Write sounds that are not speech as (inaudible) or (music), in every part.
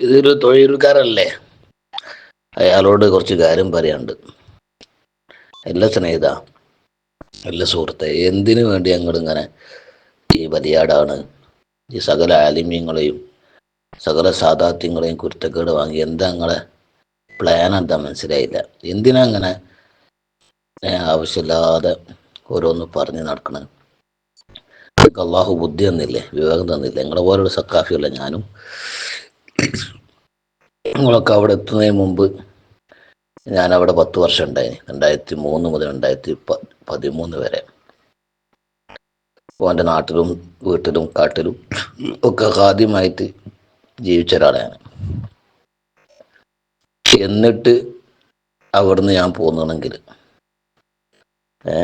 ഇതൊരു തൊഴിൽക്കാരല്ലേ? അയാളോട് കുറച്ച് കാര്യം പറയാണ്ട് അല്ല സ്നേഹിത. അല്ല സുഹൃത്തെ. എന്തിനു വേണ്ടി അങ്ങോട്ട് ഇങ്ങനെ ഈ ബലിയാടാണ്? ഈ സകല ആലിമ്യങ്ങളെയും സകല സാധാത്യങ്ങളെയും കുരുത്തക്കേട് വാങ്ങി എന്താ നിങ്ങളെ പ്ലാൻ എന്താ മനസ്സിലായില്ല. എന്തിനാ അങ്ങനെ ആവശ്യമില്ലാതെ ഓരോന്ന് പറഞ്ഞ് നടക്കണത് അള്ളാഹു ബുദ്ധി തന്നില്ലേ? വിവേകം തന്നില്ലേ? നിങ്ങളെ പോലുള്ള സക്കാഫിയല്ല ഞാനും. നിങ്ങളൊക്കെ അവിടെ എത്തുന്നതിന് മുമ്പ് ഞാൻ അവിടെ പത്ത് വർഷം ഉണ്ടായി രണ്ടായിരത്തി മൂന്ന് മുതൽ രണ്ടായിരത്തി പതിമൂന്ന് വരെ. അപ്പോൾ എന്റെ നാട്ടിലും വീട്ടിലും കാട്ടിലും ഒക്കെ ആദ്യമായിട്ട് ജീവിച്ച ഒരാളാണ് എന്നിട്ട് അവിടുന്ന് ഞാൻ പോകുന്നതെങ്കിൽ ഏ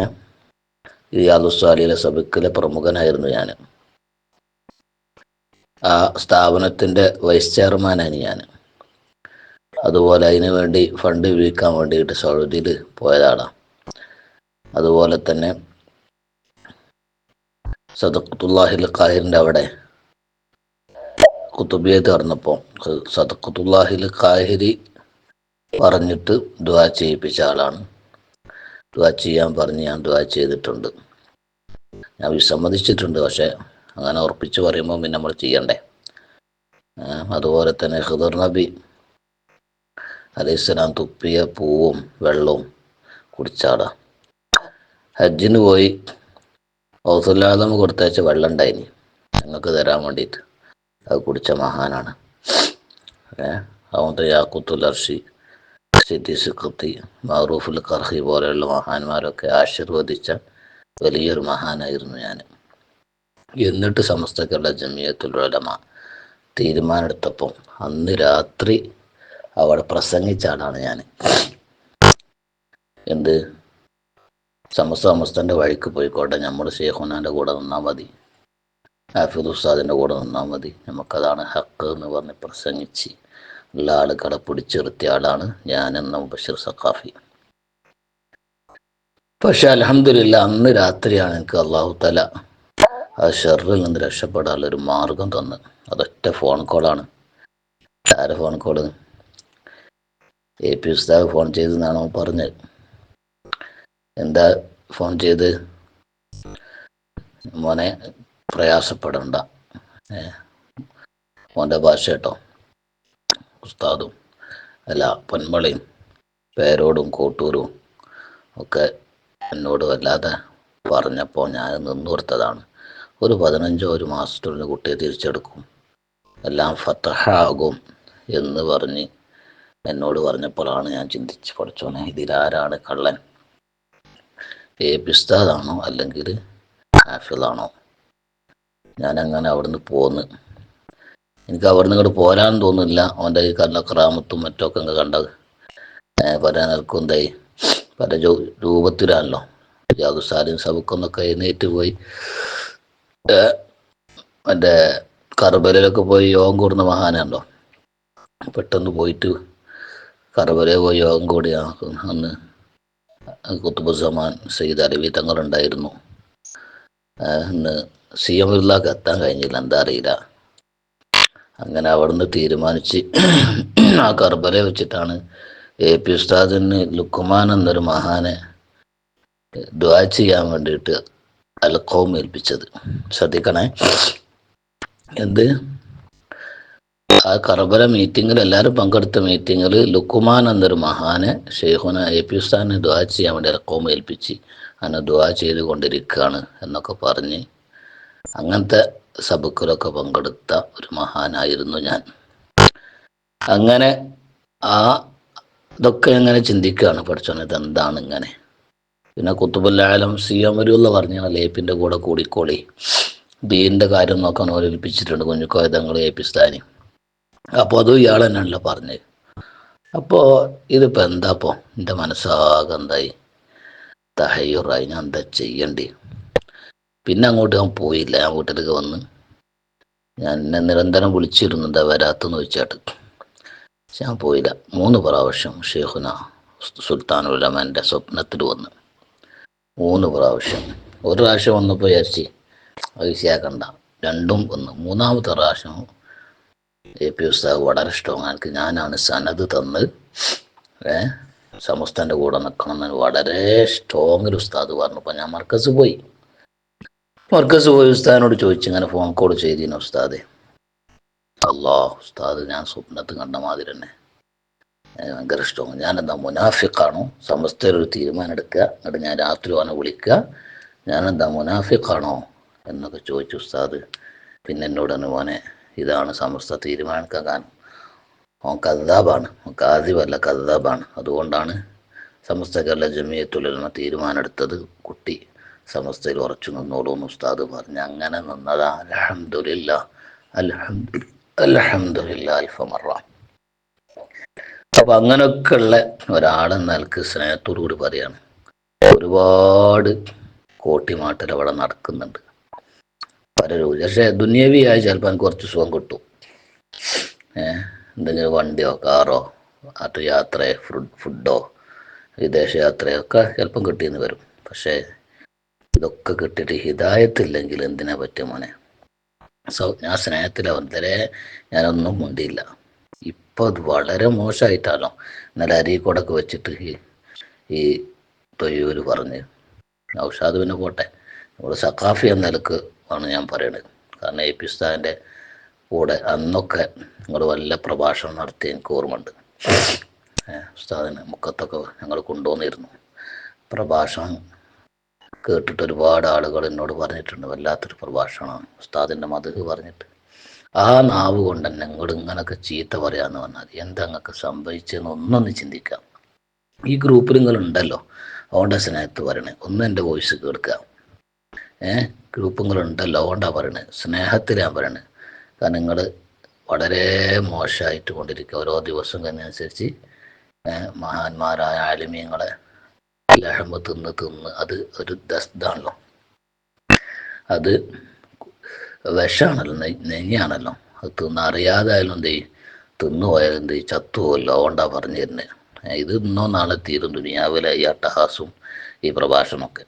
ഈ അലുസാലിയിലെ സഭക്കിലെ പ്രമുഖനായിരുന്നു ഞാൻ ആ സ്ഥാപനത്തിന്റെ വൈസ് ചെയർമാനാണ് ഞാൻ. അതുപോലെ അതിനു വേണ്ടി ഫണ്ട് വീക്കാൻ വേണ്ടിയിട്ട് സൗദിയിൽ പോയതാണ്. അതുപോലെ തന്നെ സദക്കുത്തുല്ലാഹിൽ ഖാഹിറിന്റെ അവിടെ കുത്തുബിയെ തീർന്നപ്പോൾ സദക്കുത്തുല്ലാഹിൽ ഖാഹിരി പറഞ്ഞിട്ട് ദുആ ചെയ്യിപ്പിച്ച ആളാണ്. ദുആ ചെയ്യാൻ പറഞ്ഞ് ഞാൻ ദുആ ചെയ്തിട്ടുണ്ട്. ഞാൻ വിസമ്മതിച്ചിട്ടുണ്ട് പക്ഷേ അങ്ങനെ ഉറപ്പിച്ച് പറയുമ്പോൾ പിന്നെ നമ്മൾ ചെയ്യണ്ടേ? അതുപോലെ തന്നെ ഖിദർ നബി അലൈഹിസ്സലാം തുപ്പിയ പൂവും വെള്ളവും കുടിച്ചാട. ഹജ്ജിന് പോയി ഔസുല്ലാദം കൊടുത്തയച്ച വെള്ളം ഉണ്ടായിനി ഞങ്ങൾക്ക് തരാൻ വേണ്ടിയിട്ട്. അത് കുടിച്ച മഹാനാണ്. അതുകൊണ്ട് യാക്കുത്തുൽ അർഷി സിദ്ദി സിഖത്തി മാറൂഫുൽ കർഹി പോലെയുള്ള മഹാന്മാരൊക്കെ ആശീർവദിച്ച വലിയൊരു മഹാനായിരുന്നു ഞാൻ എന്നിട്ട് സമസ്ത കേരള ഉലമ തീരുമാനമെടുത്തപ്പം അന്ന് രാത്രി അവിടെ പ്രസംഗിച്ച ആളാണ് ഞാൻ. എന്ത്? സമസ്ത സമസ്തന്റെ വഴിക്ക് പോയിക്കോട്ടെ. നമ്മൾ ഷേഖുനാന്റെ കൂടെ നിന്നാൽ മതി. ഹാഫിദ് ഉസ്താദിന്റെ കൂടെ നിന്നാൽ മതി. നമുക്കതാണ് ഹക്ക് എന്ന് പറഞ്ഞ് പ്രസംഗിച്ച് എല്ലാ ആളുകളെ പിടിച്ചിരുത്തിയ ആളാണ് ഞാൻ എന്ന ബഷീർ സഖാഫി. പക്ഷെ അലഹമില്ല അന്ന് രാത്രിയാണ് എനിക്ക് അള്ളാഹു തല ആ ഷെറിൽ നിന്ന് രക്ഷപ്പെടാനുള്ള ഒരു മാർഗം തന്ന്. അതൊറ്റ ഫോൺ കോളാണ് ആരെ ഫോൺ കോൾ എ പി ഉസ്താവ് ഫോൺ ചെയ്തെന്നാണ് അവൻ പറഞ്ഞത്? എന്താ ഫോൺ ചെയ്ത്? മോനെ പ്രയാസപ്പെടണ്ട. മോന്റെ ഭാഷ കേട്ടോ. ഉസ്താദും അല്ല പൊന്മളയും പേരോടും കൂട്ടൂരും ഒക്കെ എന്നോട് വല്ലാതെ പറഞ്ഞപ്പോൾ ഞാൻ നിന്നു കൊടുത്തതാണ്. ഒരു പതിനഞ്ചോ ഒരു മാസത്തിനുള്ളിൽ കുട്ടിയെ തിരിച്ചെടുക്കും. എല്ലാം ഫത്തഹാകും എന്ന് പറഞ്ഞ് എന്നോട് പറഞ്ഞപ്പോഴാണ് ഞാൻ ചിന്തിച്ച് പഠിച്ചോനെ ഇതിലാരാണ് കള്ളൻ? ഏ പിസ്താദാണോ അല്ലെങ്കിൽ ഹാഫിളാണോ ഞാൻ അങ്ങനെ അവിടുന്ന് പോന്ന്. എനിക്ക് അവിടുന്ന് ഇങ്ങോട്ട് പോരാൻ തോന്നുന്നില്ല. അവന്റെ ഈ കല്ല ക്രാമത്തും മറ്റൊക്കെ ഇങ്ങനെ കണ്ടത്. പല നിൽക്കും എന്തായി പല രൂപത്തിലാണല്ലോ. ജാദുസാലിൻ സബുക്കൊന്നൊക്കെ എഴുന്നേറ്റ് പോയി. മറ്റേ കർബലയിലൊക്കെ പോയി യോഗം കൂടുന്ന മഹാനാണല്ലോ. പെട്ടെന്ന് പോയിട്ട് കർബലയിൽ പോയി യോഗം കൂടി അന്ന് കുത്തുബുസമാൻ സയ്യിദ് അലവി തങ്ങളുണ്ടായിരുന്നു. അന്ന് സി എം ഇല്ലാക്ക് എത്താൻ കഴിഞ്ഞില്ല എന്താ അറിയില്ല. അങ്ങനെ അവിടുന്ന് തീരുമാനിച്ച് ആ കർബലയെ വെച്ചിട്ടാണ് എ പി ഉസ്താദിന് ലുക്കുമാൻ എന്നൊരു മഹാനെ ദ്വാ ചെയ്യാൻ വേണ്ടിയിട്ട് അൽക്കവും ഏൽപ്പിച്ചത്. ശ്രദ്ധിക്കണേ. എന്ത്? ആ കറബല മീറ്റിങ്ങിൽ എല്ലാവരും പങ്കെടുത്ത മീറ്റിങ്ങിൽ ലുക്കുമാൻ എന്നൊരു മഹാനെ ഷെയ്ഖുന എ പി ഉസ്താനെ ദ്വാ ചെയ്യാൻ വേണ്ടി അൽക്കവും ഏൽപ്പിച്ച് അങ്ങനെ ദ്വാ ചെയ്തുകൊണ്ടിരിക്കുകയാണ് എന്നൊക്കെ പറഞ്ഞ് അങ്ങനത്തെ സബക്കിലൊക്കെ പങ്കെടുത്ത ഒരു മഹാനായിരുന്നു ഞാൻ. അങ്ങനെ ആ ഇതൊക്കെ എങ്ങനെ ചിന്തിക്കുകയാണ് പഠിച്ചോനെ എന്താണ് ഇങ്ങനെ? പിന്നെ കുത്തുബുല്ലായാലും സി അമരുള്ള പറഞ്ഞ ലേപ്പിന്റെ കൂടെ കൂടിക്കോളി. ദീന്റെ കാര്യം നോക്കാൻ ഓരേൽപ്പിച്ചിട്ടുണ്ട് കുഞ്ഞുക്കോയതങ്ങൾ ഏപ്പിസ്ഥാനി. അപ്പോൾ അതും ഇയാൾ തന്നെയാണല്ലോ പറഞ്ഞത് അപ്പോൾ ഇതിപ്പോൾ എന്താപ്പോൾ എന്റെ മനസ്സാകെ എന്തായി? തഹയ്യുറായി ഞാൻ എന്താ ചെയ്യണ്ടേ? പിന്നെ അങ്ങോട്ട് ഞാൻ പോയില്ല. ഞാൻ വീട്ടിലേക്ക് വന്ന് ഞാൻ എന്നെ നിരന്തരം വിളിച്ചിരുന്നു എന്താ വരാത്തെന്ന് വെച്ചാട്ട് പക്ഷെ ഞാൻ പോയില്ല. മൂന്ന് പ്രാവശ്യം ഷെയ്ഖുന സുൽത്താൻ ഉലമന്റെ സ്വപ്നത്തിൽ വന്ന്. മൂന്ന് പ്രാവശ്യം. ഒരു പ്രാവശ്യം വന്നപ്പോൾ വിചാരിച്ച് അത് രണ്ടും വന്ന്. മൂന്നാമത്തെ പ്രാവശ്യം എ പി ഉസ്താവ് വളരെ സ്ട്രോങ് എനിക്ക് ഞാനാണ് സനത് തന്ന് ഏ സമസ്തന്റെ കൂടെ നിൽക്കണം എന്ന് വളരെ സ്ട്രോങ്ങിൽ ഉസ്താദ് പറഞ്ഞപ്പോൾ ഞാൻ മർക്കസ് പോയി. മർക്കസ് പോയി. ഉസ്താദിനോട് ചോദിച്ചു ഇങ്ങനെ ഫോൺ കോൾ ചെയ്തിന് ഉസ്താദെ. അല്ലാ ഉസ്താദ് ഞാൻ സ്വപ്നത്ത് കണ്ട മാതിരി തന്നെ. ഭയങ്കര ഇഷ്ടമാണ്. എന്താ മുനാഫിക്കാണോ സമസ്തയിൽ ഒരു തീരുമാനം എടുക്കുക എന്നിട്ട് ഞാൻ രാത്രി അവനെ വിളിക്കുക. എന്താ മുനാഫിക്കാണോ എന്നൊക്കെ ചോദിച്ചു ഉസ്താദ്. പിന്നെ എന്നോട് തന്നെ മോനെ ഇതാണ് സമസ്ത തീരുമാനിക്കാൻ കാരണം ഓൻ കദ്ദാബാണ്. കാതിവല്ല കദ്ദാബാണ്. അതുകൊണ്ടാണ് സമസ്ത കേരള ജമിയത്തുലമ തീരുമാനമെടുത്തത്. കുട്ടി സമസ്തയിൽ ഉറച്ചു നിന്നോളൂ എന്ന് ഉസ്താദ് പറഞ്ഞു. അങ്ങനെ നിന്നതാ അലഹമില്ല അലഹമില്ല അൽഫമറ അപ്പൊ അങ്ങനെയൊക്കെയുള്ള ഒരാളെന്നൽക്ക് സ്നേഹത്തോടുകൂടി സ്നേഹത്തോടു കൂടി പറയാണ്. ഒരുപാട് കോട്ടിമാട്ടൽ അവിടെ നടക്കുന്നുണ്ട്. പലരും പക്ഷേ ദുനിയവിയായി ചിലപ്പോൾ കുറച്ച് സുഖം കിട്ടും. ഏഹ് എന്തെങ്കിലും വണ്ടിയോ കാറോ അത് യാത്രയോ ഫുഡ് ഫുഡോ വിദേശ യാത്രയോ ഒക്കെ ചിലപ്പം കിട്ടിയെന്ന് വരും. പക്ഷേ ഇതൊക്കെ കിട്ടിയിട്ട് ഹിതായത്തില്ലെങ്കിൽ എന്തിനാ പറ്റും മോനെ? സോ ഞാൻ സ്നേഹത്തിലാവും ഇതുവരെ ഞാനൊന്നും മുണ്ടിയില്ല. ഇപ്പൊ അത് വളരെ മോശമായിട്ടാണല്ലോ ഇന്നലെ അരീക്കോടൊക്കെ വെച്ചിട്ട് ഈ ഈ പറഞ്ഞ്. ഔഷാദ് പിന്നെ പോട്ടെ. നമ്മൾ സഖാഫി എന്ന നിലയ്ക്ക് ആണ് ഞാൻ പറയുന്നത് കാരണം എ പി കൂടെ അന്നൊക്കെ നിങ്ങൾ വല്ല പ്രഭാഷണം നടത്തി എനിക്ക് ഓർമ്മയുണ്ട്. ഉസ്താദിന് മുക്കത്തൊക്കെ ഞങ്ങൾ കൊണ്ടുവന്നിരുന്നു. പ്രഭാഷണം കേട്ടിട്ട് ഒരുപാട് ആളുകൾ എന്നോട് പറഞ്ഞിട്ടുണ്ട്. വല്ലാത്തൊരു പ്രഭാഷണമാണ്. ഉസ്താദിന്റെ മധു പറഞ്ഞിട്ട്. ആ നാവ് കൊണ്ട് തന്നെ ഇങ്ങോട്ട് ഇങ്ങനൊക്കെ ചീത്ത പറയാന്ന് പറഞ്ഞാൽ എന്താ അങ്ങക്ക് സംഭവിച്ചെന്ന് ഒന്നൊന്ന് ചിന്തിക്കാം. ഈ ഗ്രൂപ്പിൽ നിങ്ങൾ ഉണ്ടല്ലോ. അതുകൊണ്ടാ സ്നേഹത്ത് പറയണേ. ഒന്ന് എന്റെ വോയിസ് കേൾക്കുക. ഏഹ് ഗ്രൂപ്പുകൾ ഉണ്ടല്ലോ. അതുകൊണ്ടാ പറയണേ. സ്നേഹത്തിലാണ് പറയണേ. കാരണം നിങ്ങൾ വളരെ മോശമായിട്ട് കൊണ്ടിരിക്കുക. ഓരോ ദിവസം കഴിഞ്ഞനുസരിച്ച് മഹാന്മാരായ ആലിമീങ്ങളെ ലഹമ്പ് തിന്ന് തിന്ന് അത് ഒരു ദസ്താണല്ലോ. അത് വിഷാണല്ലോ നെ- നെഞ്ഞാണല്ലോ. അത് എന്ത് തിന്നു പോയാലും എന്ത് ചെയ്യും? ചത്തുപോയല്ലോ അതുകൊണ്ടാ പറഞ്ഞു തരുന്നത് ഇത് ഇന്നോ നാളെ തീരും ദുനിയാവിലെ ഈ അട്ടഹാസും ഈ പ്രഭാഷണമൊക്കെ.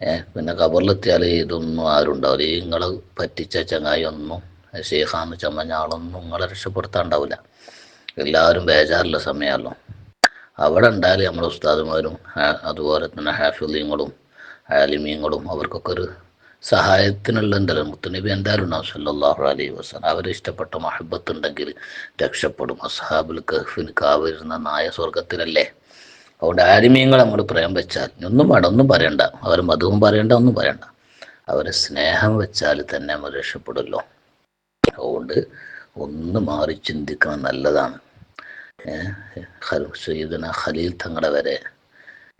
ഏഹ് പിന്നെ കബറിലെത്തിയാൽ ഇതൊന്നും ആരും ഉണ്ടാവില്ല. ഈ നിങ്ങൾ പറ്റിച്ച ചങ്ങായി ഒന്നും ഷെയ്ഖാന്ന് ചമ്മഞ്ഞ ആളൊന്നും നിങ്ങളെ രക്ഷപ്പെടുത്താണ്ടാവില്ല എല്ലാവരും ബേജാറുള്ള സമയമല്ലോ അവിടെ ഉണ്ടായാലും നമ്മുടെ ഉസ്താദുമാരും അതുപോലെ തന്നെ ഹാഫിലിങ്ങളും ആലിമീങ്ങളും അവർക്കൊക്കെ ഒരു സഹായത്തിനുള്ള ഉണ്ടല്ലോ മുത്തുനബി എന്തായാലും ഉണ്ടാവും സല്ലാഹു അലൈഹി വസല്ലം. അവരെ ഇഷ്ടപ്പെട്ട മഹബത്ത് ഉണ്ടെങ്കിൽ രക്ഷപ്പെടും. അസ്ഹാബുൽ കഹ്ഫിന് കാവിരുന്ന നായ സ്വർഗത്തിലല്ലേ അതുകൊണ്ട് ആരിമീങ്ങൾ നമ്മൾ പ്രേം വെച്ചാൽ ഒന്നും വേണ്ട ഒന്നും പറയണ്ട. അവർ മധുവും പറയണ്ട ഒന്നും പറയണ്ട. അവരെ സ്നേഹം വെച്ചാൽ തന്നെ നമ്മൾ രക്ഷപ്പെടുമല്ലോ. അതുകൊണ്ട് ഒന്ന് മാറി ചിന്തിക്കണം നല്ലതാണ്. ഏഹ്ന ഖലീൽ തങ്ങളെ വരെ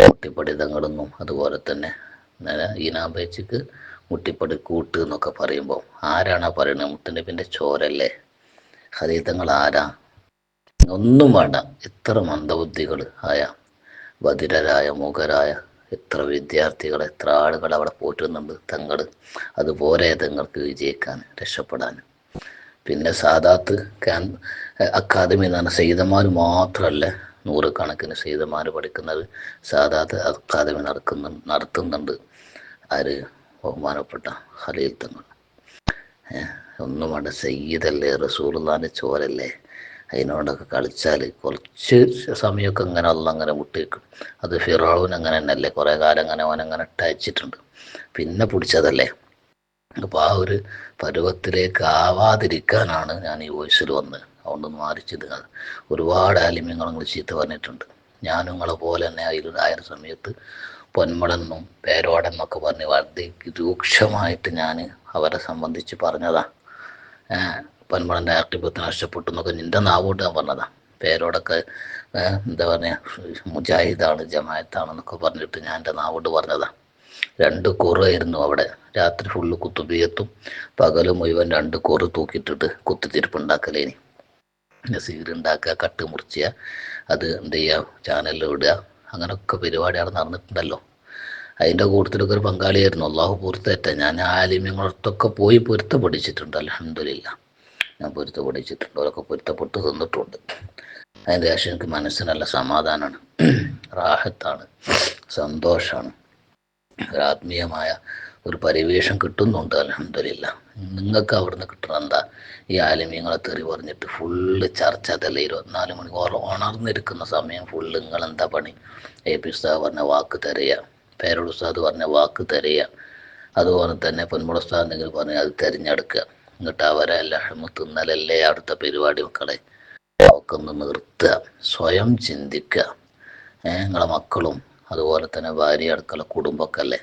കുട്ടിപ്പടി തങ്ങളെന്നും അതുപോലെ തന്നെ ഈനാമ്പേച്ചിക്ക് മുട്ടിപ്പടി കൂട്ട് എന്നൊക്കെ പറയുമ്പോൾ ആരാണ് ആ പറയുന്നത് മുത്തനബിന്റെ ചോരല്ലേ? ഹരീതങ്ങൾ തങ്ങൾ ആരാ? ഒന്നും വേണ്ട. എത്ര മന്ദബുദ്ധികൾ ആയ ബധിരരായ മുഖരായ എത്ര വിദ്യാർത്ഥികൾ എത്ര ആളുകൾ അവിടെ പോറ്റുന്നുണ്ട് തങ്ങൾ അതുപോലെ തങ്ങൾക്ക് വിജയിക്കാൻ രക്ഷപ്പെടാൻ. പിന്നെ സാദാത്ത് ക്യാൻ അക്കാദമി എന്ന് പറഞ്ഞ സയ്യിദന്മാർ മാത്രമല്ല നൂറുകണക്കിന് സയ്യിദന്മാർ പഠിക്കുന്നത്. സാദാത്ത് അക്കാദമി നടക്കുന്നു നടത്തുന്നുണ്ട്. ആര്? ബഹുമാനപ്പെട്ട ഖലീൽ തങ്ങൾ ഒന്നും സയ്യിദല്ലേ റസൂലുള്ളാന്റെ ചോരല്ലേ? അതിനോടൊക്കെ കളിച്ചാൽ കുറച്ച് സമയമൊക്കെ അങ്ങനെ അല്ല അങ്ങനെ വിട്ടേക്കും അത് ഫിറാവുൻ അങ്ങനെ തന്നെയല്ലേ കുറേ കാലം അങ്ങനെ അവൻ അങ്ങനെ ഇട്ടയച്ചിട്ടുണ്ട്. പിന്നെ പിടിച്ചതല്ലേ? അപ്പോൾ ആ ഒരു പരുവത്തിലേക്ക് ആവാതിരിക്കാനാണ് ഞാൻ ഈ വോയിസിൽ വന്ന് അതുകൊണ്ട് മാറിച്ചത് ഒരുപാട് ആലിമ്യങ്ങൾ നിങ്ങൾ ചീത്ത പറഞ്ഞിട്ടുണ്ട്. ഞാനും നിങ്ങളെ പോലെ തന്നെ ആയിരം സമയത്ത് പൊന്മടെന്നും പേരോടെന്നൊക്കെ പറഞ്ഞ് വളരെ രൂക്ഷമായിട്ട് ഞാൻ അവരെ സംബന്ധിച്ച് പറഞ്ഞതാ. പൊന്മുടന്റെ ആക്ടിപത്ത് നഷ്ടപ്പെട്ടു എന്നൊക്കെ നിന്റെ നാവോട്ട് ഞാൻ പറഞ്ഞതാ. പേരോടൊക്കെ എന്താ പറയുക മുജാഹിദാണ് ജമായത്താണെന്നൊക്കെ പറഞ്ഞിട്ട് ഞാൻ എന്റെ നാവോട്ട് പറഞ്ഞതാ. രണ്ട് കുറയായിരുന്നു അവിടെ. രാത്രി ഫുള്ള് കുത്തുബിയത്തും പകൽ മുഴുവൻ രണ്ട് കുറ തൂക്കിയിട്ടിട്ട് കുത്തിത്തിരിപ്പുണ്ടാക്കലേനി സീരുണ്ടാക്കുക കട്ട് മുറിച്ചുക അത് എന്ത് ചെയ്യുക ചാനലിൽ വിടുക അങ്ങനെയൊക്കെ പരിപാടി അവിടെ നടന്നിട്ടുണ്ടല്ലോ. അതിന്റെ കൂട്ടത്തിലൊക്കെ ഒരു പങ്കാളിയായിരുന്നു. അള്ളാഹു പൊരുത്തേറ്റ ഞാൻ ആലിമ്യങ്ങളടുത്തൊക്കെ പോയി പൊരുത്ത പഠിച്ചിട്ടുണ്ട് അലഹമില്ല ഞാൻ പൊരുത്ത പഠിച്ചിട്ടുണ്ട് അവരൊക്കെ പൊരുത്തപ്പെട്ട് തന്നിട്ടുണ്ട്. അതിന്റെ ശേഷം എനിക്ക് മനസ്സിനല്ല നല്ല സമാധാനമാണ് (clears throat) റാഹത്താണ്. സന്തോഷമാണ് ഒരു ആത്മീയമായ ഒരു പരിവേഷം കിട്ടുന്നുണ്ട് അലഹമില്ല നിങ്ങൾക്ക് അവിടുന്ന് കിട്ടണം എന്താ? ഈ ആലിമ്യങ്ങളെ തെറി പറഞ്ഞിട്ട് ഫുള്ള് ചർച്ച അതല്ല ഇരുപത്തിനാല് മണിക്കൂർ ഉണർന്നിരിക്കുന്ന സമയം ഫുള്ള് നിങ്ങൾ എന്താ പണി? എ പി ഉസ്താദ് പറഞ്ഞ വാക്ക് തരയുക പേരോട് ഉസ്താദ് പറഞ്ഞ വാക്ക് തരയുക അതുപോലെ തന്നെ പൊന്മുള ഉസ്താദ് എന്തെങ്കിലും പറഞ്ഞ് അത് തിരഞ്ഞെടുക്കുക. എന്നിട്ട് അവരെ എല്ലാം തിന്നലല്ലേ അടുത്ത പരിപാടി മക്കളെ? ഒന്ന് നിർത്തുക. സ്വയം ചിന്തിക്കുക. നിങ്ങളെ മക്കളും അതുപോലെ തന്നെ ഭാര്യ അടുക്കള കുടുംബമൊക്കെ അല്ലേ?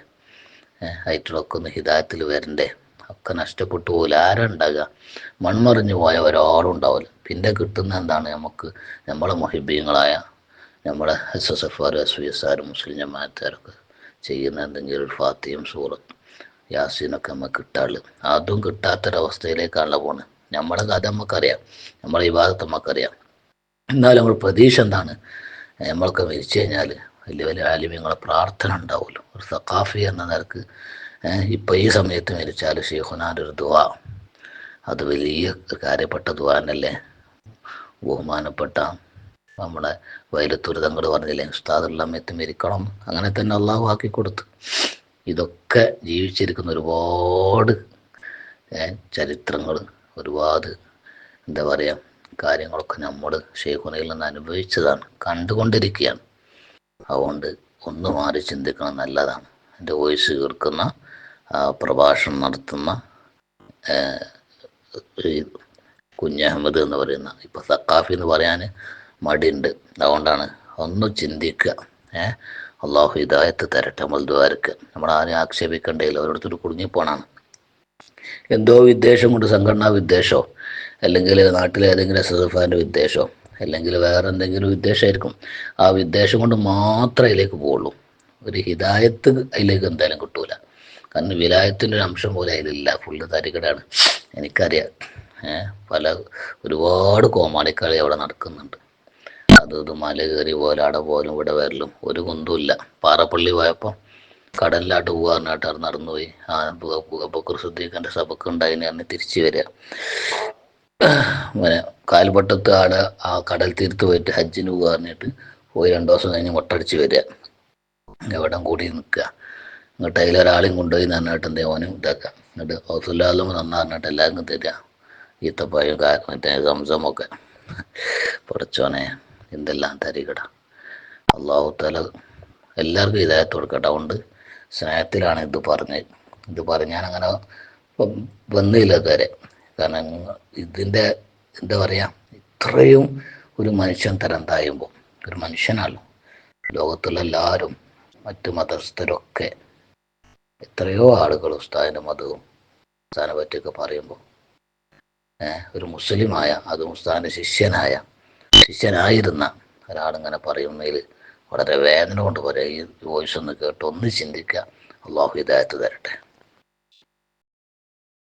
ഹൈറ്റിലൊക്കെ ഒന്ന് ഹിതായത്തിൽ വരണ്ടേ? ഒക്കെ നഷ്ടപ്പെട്ടു പോകില്ല ആരാ ഉണ്ടാകുക മൺമറിഞ്ഞു പോയ ഒരാളും ഉണ്ടാവില്ല പിന്നെ കിട്ടുന്ന എന്താണ് നമുക്ക്? നമ്മളെ മൊഹിബീങ്ങളായ നമ്മളെ S S F R S V S R മുസ്ലിം ജമാഅത്തുകാരൊക്കെ ചെയ്യുന്ന എന്തെങ്കിലും ഒരു ഫാത്തിയും സൂറത്ത് യാസീനൊക്കെ നമുക്ക് കിട്ടാൾ അതും കിട്ടാത്തൊരവസ്ഥയിലേക്കാണല്ലോ പോണത് നമ്മുടെ കഥ നമുക്കറിയാം നമ്മളെ വിവാദത്തെ നമുക്കറിയാം എന്നാലും നമ്മൾ പ്രതീക്ഷ എന്താണ്? നമ്മളൊക്കെ മരിച്ചു കഴിഞ്ഞാൽ വലിയ വലിയ ആലിമ്യങ്ങളെ പ്രാർത്ഥന ഉണ്ടാവുമല്ലോ. ഒരു സഖാഫി എന്ന നിലയ്ക്ക് ഇപ്പം ഈ സമയത്ത് മരിച്ചാൽ ഷെയ്ഖുനാൻ ഒരു ദുവ അത് വലിയ കാര്യപ്പെട്ട ദുവാനല്ലേ ബഹുമാനപ്പെട്ട നമ്മുടെ വൈലത്തൂർ തങ്ങൾ പറഞ്ഞില്ലേ ഉസ്താദുള്ള സമയത്ത് മരിക്കണം. അങ്ങനെ തന്നെ അള്ളാഹു ആക്കി കൊടുത്തു. ഇതൊക്കെ ജീവിച്ചിരിക്കുന്ന ഒരുപാട് ചരിത്രങ്ങൾ ഒരുപാട് എന്താ പറയുക കാര്യങ്ങളൊക്കെ നമ്മൾ ഷെയ്ഖുനയിൽ നിന്ന് അനുഭവിച്ചതാണ് കണ്ടുകൊണ്ടിരിക്കുകയാണ്. അതുകൊണ്ട് ഒന്ന് മാറി ചിന്തിക്കണം നല്ലതാണ്. എന്റെ വോയിസ് കേൾക്കുന്ന പ്രഭാഷണം നടത്തുന്ന കുഞ്ഞഹമ്മദ് എന്ന് പറയുന്ന ഇപ്പം സക്കാഫി എന്ന് പറയാൻ മടിയുണ്ട്. അതുകൊണ്ടാണ് ഒന്ന് ചിന്തിക്കുക. ഏഹ് അള്ളാഹു ഹിദായത്ത് തരട്ടെ നമ്മൾ ദ്വാരക്ക്. നമ്മൾ ആരെയും ആക്ഷേപിക്കേണ്ടതില്ല ഓരോരുത്തർ കുടുങ്ങിപ്പോണാണ് എന്തോ വിദ്വേഷം കൊണ്ട് സംഘടനാ വിദ്വേഷമോ അല്ലെങ്കിൽ നാട്ടിലെ ഏതെങ്കിലും എസ് എസ് വിദ്വേഷമോ അല്ലെങ്കിൽ വേറെ എന്തെങ്കിലും വിദ്വേഷമായിരിക്കും. ആ വിദ്വേഷം കൊണ്ട് മാത്രമേ അതിലേക്ക് പോവുള്ളൂ. ഒരു ഹിദായത്ത് അതിലേക്ക് എന്തായാലും കിട്ടൂല. കാരണം വിലായത്തിന്റെ ഒരു അംശം പോലെ അതിലില്ല. ഫുള്ള് തരികടാണ്. എനിക്കറിയാം. പല ഒരുപാട് കോമാളിക്കളി അവിടെ നടക്കുന്നുണ്ട്. അത് ഇത് മല കയറി പോലെ അവിടെ പോലും ഇവിടെ വരലും ഒരു കുന്തുമില്ല. പാറപ്പള്ളി പോയപ്പോൾ കടലിലാട്ട് പോകാറിനാട്ട് നടന്നുപോയി. ആ ബക്കർ സുദ്ദീഖിന്റെ സഭക്ക് ഉണ്ടായിരുന്നു തിരിച്ചു വരിക. പിന്നെ കാൽപട്ടത്ത് ആടെ ആ കടൽ തീർത്ത് പോയിട്ട് ഹജ്ജിന് പോകുക പറഞ്ഞിട്ട് പോയി രണ്ടു ദിവസം കഴിഞ്ഞ് മുട്ടടിച്ച് വരിക എവിടം കൂടി നിൽക്കുക എന്നിട്ട് അതിലൊരാളെയും കൊണ്ടുപോയി നന്നായിട്ട് എന്തേ ഓനും ഇതാക്കുക എന്നിട്ട് ഹൗസുല്ലാലും നന്നാ പറഞ്ഞിട്ട് എല്ലാവർക്കും തരിക ഈത്തപ്പായും മറ്റേ സംസമൊക്കെ പുറച്ചോനെ എന്തെല്ലാം തരികട. അള്ളാഹു തല എല്ലാവർക്കും ഇതായ കൊടുക്കട്ടെ. അതുകൊണ്ട് സ്നേഹത്തിലാണ് ഇത് പറഞ്ഞത്. ഇത് പറഞ്ഞാൽ അങ്ങനെ വന്നില്ല ഇതുവരെ. കാരണം ഇതിന്റെ എന്താ പറയുക ഇത്രയും ഒരു മനുഷ്യൻ തരം തായുമ്പോൾ ഒരു മനുഷ്യനാണല്ലോ ലോകത്തുള്ള എല്ലാവരും മറ്റു മതസ്ഥരൊക്കെ എത്രയോ ആളുകൾ ഉസ്താദിന്റെ മതവും ഉസ്താദിനെ പറ്റിയൊക്കെ പറയുമ്പോൾ ഒരു മുസ്ലിമായ അത് ഉസ്താദിന്റെ ശിഷ്യനായ ശിഷ്യനായിരുന്ന ഒരാളിങ്ങനെ പറയുന്നതിൽ വളരെ വേദന കൊണ്ട് പറയുക ഈ വോയിസ് ഒന്ന് കേട്ട് ഒന്ന് ചിന്തിക്കുക. അള്ളാഹു ഹിദായത്ത് തരട്ടെ.